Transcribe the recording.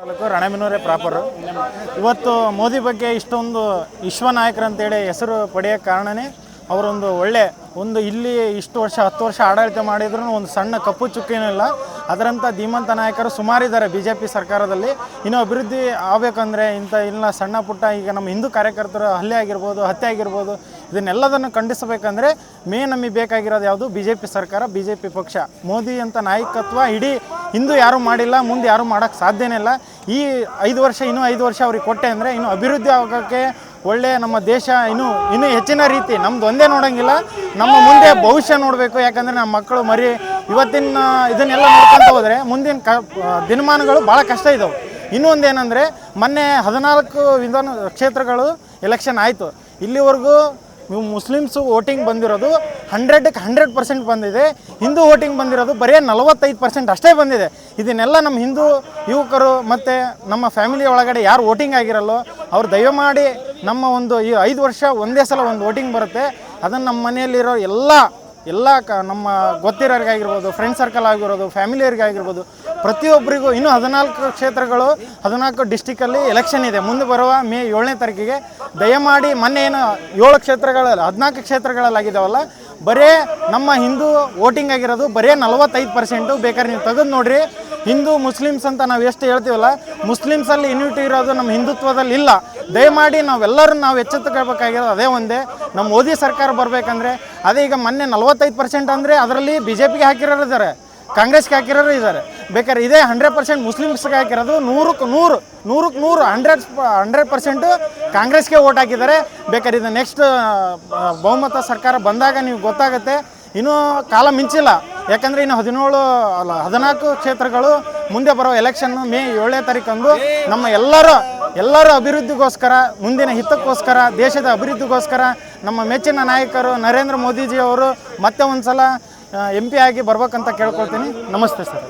Taluk ರಾಣೆಬೆನ್ನೂರೇ proper ಇವತ್ತು ಮೋದಿ ಬಗ್ಗೆ ಇಷ್ಟೊಂದು ವಿಶ್ವ ನಾಯಕರು ಅಂತೇಳಿ ಹೆಸರು ಪಡೆಯೋ ಕಾರಣನೇ ಅವರೊಂದು ಒಳ್ಳೆ ಒಂದು ಇಲ್ಲಿ ಇಷ್ಟು ವರ್ಷ, ಹತ್ತು ವರ್ಷ ಆಡಳಿತ ಮಾಡಿದ್ರು ಒಂದು ಸಣ್ಣ ಕಪ್ಪು ಚುಕ್ಕೇನಿಲ್ಲ ಅದರಂಥ ಧೀಮಂತ ನಾಯಕರು ಸುಮಾರಿದ್ದಾರೆ ಬಿ ಜೆ ಪಿ ಸರ್ಕಾರದಲ್ಲಿ. ಇನ್ನು ಅಭಿವೃದ್ಧಿ ಆಗಬೇಕಂದ್ರೆ ಇಂಥ ಇಲ್ಲ ಸಣ್ಣ ಪುಟ್ಟ ಈಗ ನಮ್ಮ ಹಿಂದೂ ಕಾರ್ಯಕರ್ತರು ಹಲ್ಲೆ ಆಗಿರ್ಬೋದು, ಹತ್ಯೆ ಆಗಿರ್ಬೋದು ಇದನ್ನೆಲ್ಲದನ್ನು ಖಂಡಿಸಬೇಕಂದ್ರೆ ಮೇ ನಮಗೆ ಬೇಕಾಗಿರೋದು ಯಾವುದು? ಬಿ ಜೆ ಪಿ ಸರ್ಕಾರ ಬಿ ಜೆ ಪಿ ಪಕ್ಷ. ಮೋದಿ ಅಂತ ನಾಯಕತ್ವ ಇಡೀ ಹಿಂದೂ ಯಾರೂ ಮಾಡಿಲ್ಲ, ಮುಂದೆ ಯಾರೂ ಮಾಡೋಕ್ಕೆ ಸಾಧ್ಯನೇ ಇಲ್ಲ. ಈ ಐದು ವರ್ಷ, ಇನ್ನೂ ಐದು ವರ್ಷ ಅವ್ರಿಗೆ ಕೊಟ್ಟೆ ಅಂದರೆ ಇನ್ನು ಅಭಿವೃದ್ಧಿ ಆಗೋಕ್ಕೆ ಒಳ್ಳೆ ನಮ್ಮ ದೇಶ ಇನ್ನೂ ಇನ್ನೂ ಹೆಚ್ಚಿನ ರೀತಿ, ನಮ್ದು ಒಂದೇ ನೋಡೋಂಗಿಲ್ಲ. ನಮ್ಮ ಮುಂದೆ ಭವಿಷ್ಯ ನೋಡಬೇಕು, ಯಾಕಂದರೆ ನಮ್ಮ ಮಕ್ಕಳು ಮರಿ, ಇವತ್ತಿನ ಇದನ್ನೆಲ್ಲ ನೋಡ್ಕೊಂತ ಹೋದರೆ ಮುಂದಿನ ಕ, ದಿನಮಾನಗಳು ಭಾಳ ಕಷ್ಟ ಇದ್ದಾವೆ ಇನ್ನೂ ಒಂದು ಏನಂದರೆ, ಮೊನ್ನೆ ಹದಿನಾಲ್ಕು ವಿಧಾನ ಕ್ಷೇತ್ರಗಳು ಎಲೆಕ್ಷನ್ ಆಯಿತು. ಇಲ್ಲಿವರೆಗೂ ನೀವು ಮುಸ್ಲಿಮ್ಸು ವೋಟಿಂಗ್ ಬಂದಿರೋದು ಹಂಡ್ರೆಡ್ಗೆ ಹಂಡ್ರೆಡ್ ಪರ್ಸೆಂಟ್ ಬಂದಿದೆ, ಹಿಂದೂ ವೋಟಿಂಗ್ ಬಂದಿರೋದು ಬರೀ ನಲವತ್ತೈದು ಪರ್ಸೆಂಟ್ ಅಷ್ಟೇ ಬಂದಿದೆ. ಇದನ್ನೆಲ್ಲ ನಮ್ಮ ಹಿಂದೂ ಯುವಕರು ಮತ್ತು ನಮ್ಮ ಫ್ಯಾಮಿಲಿ ಒಳಗಡೆ ಯಾರು ವೋಟಿಂಗ್ ಆಗಿರಲ್ಲೋ ಅವ್ರು ದಯಮಾಡಿ ನಮ್ಮ ಒಂದು ಈ ಐದು ವರ್ಷ ಒಂದೇ ಸಲ ಒಂದು ವೋಟಿಂಗ್ ಬರುತ್ತೆ. ಅದನ್ನು ನಮ್ಮ ಮನೆಯಲ್ಲಿರೋ ಎಲ್ಲ ಎಲ್ಲ ಕ ನಮ್ಮ ಗೊತ್ತಿರೋರಿಗಾಗಿರ್ಬೋದು ಫ್ರೆಂಡ್ ಸರ್ಕಲ್ ಆಗಿರ್ಬೋದು ಫ್ಯಾಮಿಲಿಯರಿಗಾಗಿರ್ಬೋದು ಪ್ರತಿಯೊಬ್ಬರಿಗೂ ಇನ್ನೂ ಹದಿನಾಲ್ಕು ಕ್ಷೇತ್ರಗಳು, ಹದಿನಾಲ್ಕು ಡಿಸ್ಟಿಕಲ್ಲಿ ಎಲೆಕ್ಷನ್ ಇದೆ. ಮುಂದೆ ಬರುವ ಮೇ ಏಳನೇ ತಾರೀಕಿಗೆ ದಯಮಾಡಿ ಮೊನ್ನೆ ಏನು ಏಳು ಕ್ಷೇತ್ರಗಳಲ್ಲಿ, ಹದಿನಾಲ್ಕು ಕ್ಷೇತ್ರಗಳಲ್ಲಾಗಿದ್ದಾವಲ್ಲ, ಬರೇ ನಮ್ಮ ಹಿಂದೂ ವೋಟಿಂಗ್ ಆಗಿರೋದು ಬರೇ ನಲವತ್ತೈದು ಪರ್ಸೆಂಟು ಬೇಕಾದ್ರೆ ನೀವು ತೆಗೆದು ನೋಡ್ರಿ. ಹಿಂದೂ, ಮುಸ್ಲಿಮ್ಸ್ ಅಂತ ನಾವು ಎಷ್ಟು ಹೇಳ್ತೀವಲ್ಲ, ಮುಸ್ಲಿಮ್ಸಲ್ಲಿ ಇನ್ವಿಟಿ ಇರೋದು ನಮ್ಮ ಹಿಂದುತ್ವದಲ್ಲಿ ಇಲ್ಲ ದಯಮಾಡಿ ನಾವೆಲ್ಲರೂ ನಾವು ಎಚ್ಚೆತ್ತುಕೊಳ್ಬೇಕಾಗಿರೋದು ಅದೇ ಒಂದೇ. ನಮ್ಮ ಮೋದಿ ಸರ್ಕಾರ ಬರಬೇಕಂದ್ರೆ, ಅದೇ ಈಗ ಮೊನ್ನೆ ನಲವತ್ತೈದು ಪರ್ಸೆಂಟ್ ಅಂದರೆ ಅದರಲ್ಲಿ ಬಿ ಜೆ ಪಿಗೆ ಹಾಕಿರೋರು ಇದ್ದಾರೆ, ಕಾಂಗ್ರೆಸ್ಗೆ ಹಾಕಿರೋರು ಇದ್ದಾರೆ. ಬೇಕಾದ್ರೆ ಇದೇ ಹಂಡ್ರೆಡ್ ಪರ್ಸೆಂಟ್ ಮುಸ್ಲಿಮ್ಸ್ಗೆ ಹಾಕಿರೋದು, ನೂರಕ್ಕೆ ನೂರು ನೂರಕ್ಕೆ ನೂರು, ಹಂಡ್ರೆಡ್ ಹಂಡ್ರೆಡ್ ಪರ್ಸೆಂಟು ಕಾಂಗ್ರೆಸ್ಗೆ ಓಟ್ ಹಾಕಿದ್ದಾರೆ. ಬೇಕಾದ್ರೆ ಇದು ನೆಕ್ಸ್ಟ್ ಬಹುಮತ ಸರ್ಕಾರ ಬಂದಾಗ ನೀವು ಗೊತ್ತಾಗುತ್ತೆ. ಇನ್ನೂ ಕಾಲ ಮಿಂಚಿಲ್ಲ. ಯಾಕಂದರೆ ಇನ್ನು ಹದಿನೇಳು, ಅಲ್ಲ, ಹದಿನಾಲ್ಕು ಕ್ಷೇತ್ರಗಳು ಮುಂದೆ ಬರೋ ಎಲೆಕ್ಷನ್ನು ಮೇ ಏಳನೇ ತಾರೀಕಂದು ನಮ್ಮ ಎಲ್ಲರ ಎಲ್ಲರ ಅಭಿವೃದ್ಧಿಗೋಸ್ಕರ, ಮುಂದಿನ ಹಿತಕ್ಕೋಸ್ಕರ, ದೇಶದ ಅಭಿವೃದ್ಧಿಗೋಸ್ಕರ ನಮ್ಮ ಮೆಚ್ಚಿನ ನಾಯಕರು ನರೇಂದ್ರ ಮೋದಿಜಿ ಅವರು ಮತ್ತೆ ಒಂದು ಸಲ ಎಂ ಪಿ ಆಗಿ ಬರ್ಬೇಕಂತ ಕೇಳ್ಕೊಳ್ತೀನಿ. ನಮಸ್ತೆ ಸರ್.